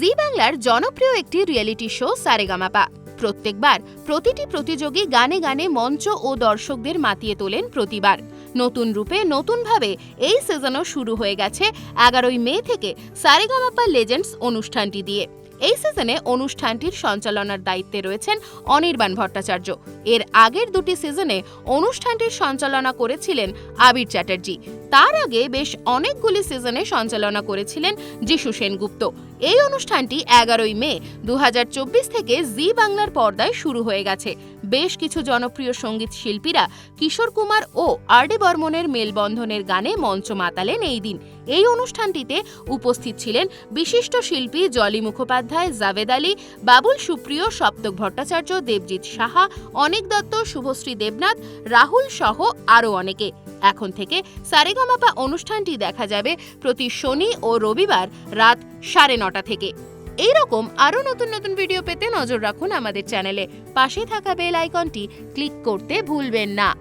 জি বাংলার জনপ্রিয় একটি রিয়েলিটি শো সারেগামাপা। প্রত্যেকবার প্রতিটি প্রতিযোগী গানে গানে মঞ্চ ও দর্শকদের মাতিয়ে তোলেন প্রতিবার। নতুন রূপে নতুনভাবে এই সিজনও শুরু হয়ে গেছে এগারোই মে থেকে সারেগামাপা লেজেন্ডস অনুষ্ঠানটি দিয়ে। এই সিজনে অনুষ্ঠানটির সঞ্চালনার দায়িত্বে রয়েছেন অনির্বাণ ভট্টাচার্য। এর আগের দুটি সিজনে অনুষ্ঠানটির সঞ্চালনা করেছিলেন আবির চ্যাটার্জি। তার আগে বেশ অনেকগুলি সিজনে সঞ্চালনা করেছিলেন যিশু সেনগুপ্ত। এই অনুষ্ঠানটি এগারোই মে দু হাজার চব্বিশ থেকে জি বাংলার পর্দায় শুরু হয়ে গেছে। বেশ কিছু জনপ্রিয় সংগীত শিল্পীরা কিশোর কুমার ও আর ডি বর্মনের মেলবন্ধনের গানে মঞ্চ মাতালেন এই দিন। এই অনুষ্ঠানটিতে উপস্থিত ছিলেন বিশিষ্ট শিল্পী জলি মুখোপাধ্যায়, জাভেদ আলী, বাবুল সুপ্রিয়, সপ্তক ভট্টাচার্য, দেবজিৎ সাহা, অনিক দত্ত, শুভশ্রী দেবনাথ, রাহুল সহ আরও অনেকে। এখন থেকে সারেগামাপা অনুষ্ঠানটি দেখা যাবে প্রতি শনি ও রবিবার রাত সাড়ে নটা থেকে। এইরকম আরও নতুন নতুন ভিডিও পেতে নজর রাখুন আমাদের চ্যানেলে। পাশে থাকা বেল আইকনটি ক্লিক করতে ভুলবেন না।